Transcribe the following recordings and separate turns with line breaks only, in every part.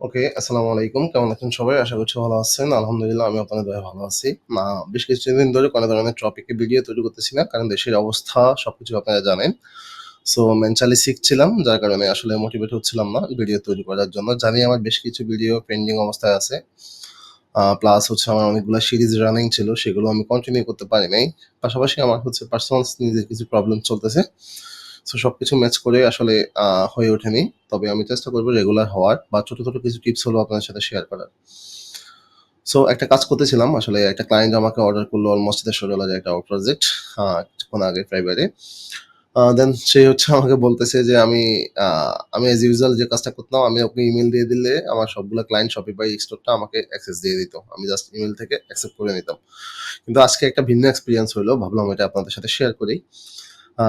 ওকে, আসসালামু আলাইকুম। কেমন আছেন সবাই? আশা করছি ভালো আছেন। আলহামদুলিল্লাহ আমি আপনাদের দয়ায় ভালো আছি। না বেশ কিছুদিন ধরে কোনো ধরনের টপিকে ভিডিও তৈরি করতেছি না। কারণ দেশের অবস্থা সবকিছু আপনারা জানেন। সো মেন্টালি সিক ছিলাম। যার কারণে আসলে মোটিভেট হচ্ছিলাম না ভিডিও তৈরি করার জন্য। জানি আমার বেশ কিছু ভিডিও পেন্ডিং অবস্থায় আছে। প্লাস হচ্ছে আমার অনেকগুলা সিরিজ রানিং ছিল। সেগুলো আমি কন্টিনিউ করতে পারি নাই। পাশাপাশি আমার হচ্ছে পার্সোনাল নিজের কিছু প্রবলেম চলতেছে। সো সবকিছু ম্যাচ করে আসলে হয়ে ওঠেনি। তবে আমি চেষ্টা করব রেগুলার হওয়ার বা ছোট, ছোট কিছু টিপস হলো আপনাদের সাথে শেয়ার করার। সো একটা কাজ করতেছিলাম। আসলে একটা ক্লায়েন্ট আমাকে অর্ডার করল অলমোস্ট $১৫০ এর একটা প্রজেক্ট কিছুক্ষণ আগে। আ দেন সে হচ্ছে আমাকে বলতেছে যে আমি আমি অ্যাজ ইউজুয়াল যে কাজটা করতাম আমি ওকে ইমেল দিয়ে দিলে আমার সবগুলা ক্লায়েন্ট Shopify স্টোরটা আমাকে অ্যাক্সেস দিয়ে দিত। আমি জাস্ট ইমেল থেকে অ্যাকসেপ্ট করে নিতাম। কিন্তু আজকে একটা ভিন্ন এক্সপিরিয়েন্স হইল। ভাবলাম এটা আপনাদের সাথে শেয়ার করি।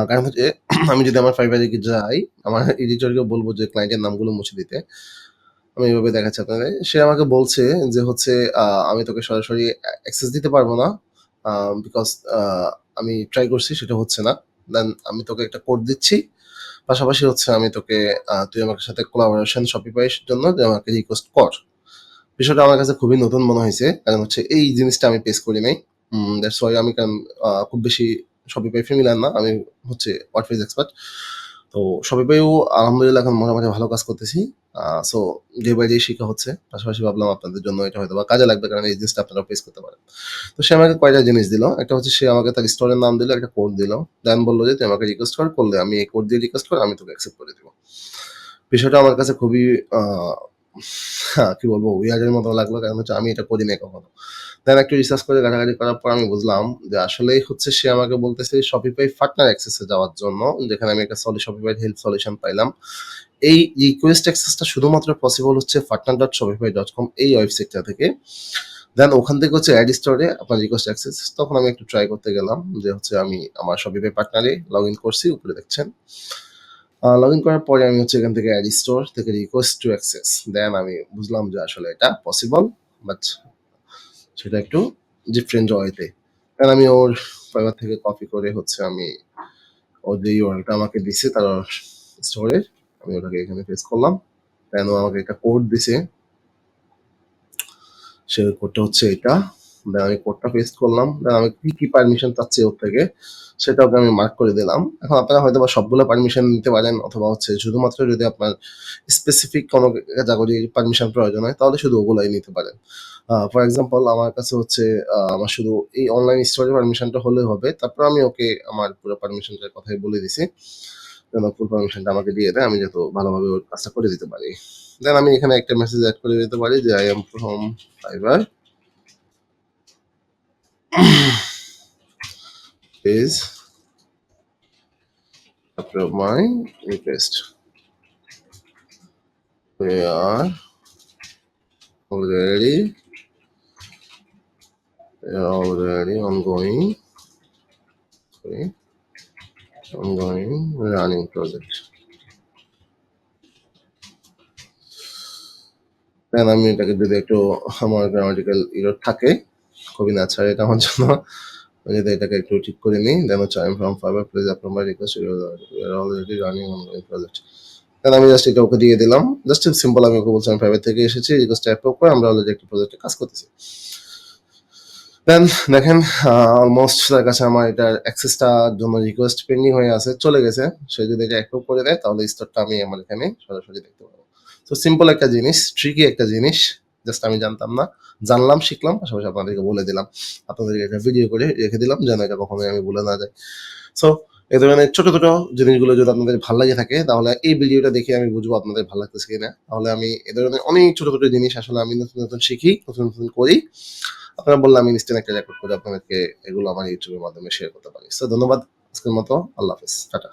কারণ হচ্ছে আমি যদি আমার এ যাই, আমার এডিটরকে বলব যে ক্লায়েন্টের নামগুলো মুছে দিতে। আমি এভাবে দেখাচ্ছি আপনাদের। সে আমাকে বলছে যে হচ্ছে আমি তোকে সরাসরি অ্যাক্সেস দিতে পারব না। বিকজ আমি ট্রাই করছি সেটা হচ্ছে না। দেন আমি তোকে একটা কোড দিচ্ছি। পাশাপাশি হচ্ছে আমি তোকে তুই আমার সাথে কোলাবোরেশন এর জন্য তুই আমাকে রিকোয়েস্ট কর। বিষয়টা আমার কাছে খুবই নতুন মনে হয়েছে কারণ হচ্ছে এই জিনিসটা আমি পেস করি নাই। দ্যাটস হোয়াই আমি খুব বেশি Shopify ফ্যামিলিয়ার না। আমি হচ্ছে ওয়ার্ডপ্রেস এক্সপার্ট। তো Shopify ও আলহামদুলিল্লাহ এখন মোটামুটি ভালো কাজ করতেছি। সো ডে বাই ডে শিখা হচ্ছে। পাশাপাশি ভাবলাম আপনাদের জন্য এটা হয়তো বা কাজে লাগবে কারণ এই জিনিসটা আপনারা ফেস করতে পারেন। তো সে আমাকে কয়টা জিনিস দিল। একটা হচ্ছে সে আমাকে তার স্টোরের নাম দিল, একটা কোড দিল। দেন বলল যে তুই আমাকে রিকোয়েস্ট কর, করলে আমি এই কোড দিয়ে রিকোয়েস্ট কর, আমি তোকে অ্যাকসেপ্ট করে দিব। বিষয়টা আমার কাছে খুবই কি বলব উইয়ার্ড এর মতো লাগল। কারণ হচ্ছে আমি এটা করি নাই কখনো। দেন একটু রিসার্চ করে ঘাটাঘাটি করার পর আমি বুঝলাম যে আসলেই হচ্ছে সে আমাকে বলতেছে Shopify পার্টনার অ্যাক্সেস যাওয়ার জন্য। যেখানে আমি একটা সলি Shopify হেল্প সলিউশন পাইলাম। এই রিকোয়েস্ট অ্যাক্সেসটা শুধুমাত্র পসিবল হচ্ছে partner dot Shopify dot com এই ওয়েবসাইটটা থেকে। দেন ওখান থেকে হচ্ছে অ্যাড স্টোরে আপনার রিকোয়েস্ট অ্যাক্সেস। তখন আমি একটু ট্রাই করতে গেলাম যে হচ্ছে আমি আমার Shopify পার্টনারে লগ ইন করছি। উপরে দেখছেন। আ লগইন করার পরে আমি হচ্ছে এখান থেকে অ্যাড স্টোর থেকে রিকোয়েস্ট টু অ্যাক্সেস। দেন আমি বুঝলাম যে আসলে এটা পসিবল বাট সেটা একটু ডিফারেন্ট ওয়েতে। দেন আমি ওর Fiverr থেকে কপি করে হচ্ছে আমি ওর যে ইউআরএলটা আমাকে দিছে তার স্টোরের আমি ওটাকে এখানে পেস্ট করলাম। দেন ও আমাকে একটা কোড দিছে। সে কোডটা হচ্ছে এটা। দেন আমি কোডটা পেস্ট করলাম। দেন আমি কি, কি পারমিশন চাচ্ছি ওর থেকে সেটা ওকে আমি মার্ক করে দিলাম। এখন আপনারা হয়তোবা সবগুলো পারমিশন নিতে পারেন অথবা হচ্ছে শুধুমাত্র যদি আপনার স্পেসিফিক কোনো ক্যাটেগরির পারমিশন প্রয়োজন হয় তাহলে শুধু ওগুলাই নিতে পারেন। ফর এক্সাম্পল আমার কাছে হচ্ছে আমার শুধু এই অনলাইন স্টোরের পারমিশনটা হলেই হবে। তারপর আমি ওকে আমার পুরো পারমিশনটার কথাই বলে দিছি। যেন ফুল পারমিশনটা আমাকে দিয়ে দেয়। আমি যত ভালোভাবে ওর কাজটা করে দিতে পারি। দেন আমি এখানে একটা মেসেজ অ্যাড করে দিতে পারি যে I am from Fiverr. Please approve my request. We are already we are already ongoing sorry ongoing running project. Then আমি এটাকে যদি একটু আমার গ্রামাটিক্যাল এরর থাকে খুবই ন্যাচারাল এটা আমার জন্য। যদি এটাকে একটু ঠিক করে নিই দেন হচ্ছে am from Fiverr. Please approve my request. We are already running ongoing দেন আমি জাস্ট এটা ওকে দিয়ে দিলাম। জাস্ট সিম্পল আমি ওকে বলছি আমি Fiverr থেকে এসেছি। রিকোয়েস্টটা অ্যাপ্রুভ করে আমরা অলরেডি একটা প্রজেক্টে কাজ করতেছি। দেন দেখেন অলমোস্ট তার কাছে আমার এটার অ্যাক্সেসটার জন্য রিকোয়েস্ট পেন্ডিং হয়ে আছে। চলে গেছে। সে যদি এটা অ্যাপ্রুভ করে দেয় তাহলে স্টোরটা আমি আমার এখানে সরাসরি দেখতে পাবো সো সিম্পল একটা জিনিস, ট্রিকি একটা জিনিস। জাস্ট আমি জানতাম না। জানলাম, শিখলাম পাশাপাশি আপনাদেরকে বলে দিলাম। আপনাদেরকে একটা ভিডিও করে রেখে দিলাম যেন এটা কখনোই আমি ভুলে না যাই। সো এ ধরনের ছোট, ছোট জিনিসগুলো যদি আপনাদের ভালো লাগে থাকে তাহলে এই ভিডিওটা দেখে আমি বুঝব আপনাদের ভালো লাগতেছে কিনা। তাহলে আমি এ ধরনের অনেক ছোট, ছোট জিনিস আসলে আমি নতুন, নতুন শিখি, নতুন, নতুন করি। আপনারা বললাম আমি ইনস্ট্যান্ট একটা রেকর্ড করে আপনাদেরকে এগুলো আমার ইউটিউবের মাধ্যমে শেয়ার করতে পারি। সো ধন্যবাদ আজকের মতো। আল্লাহ হাফেজ। টাটা।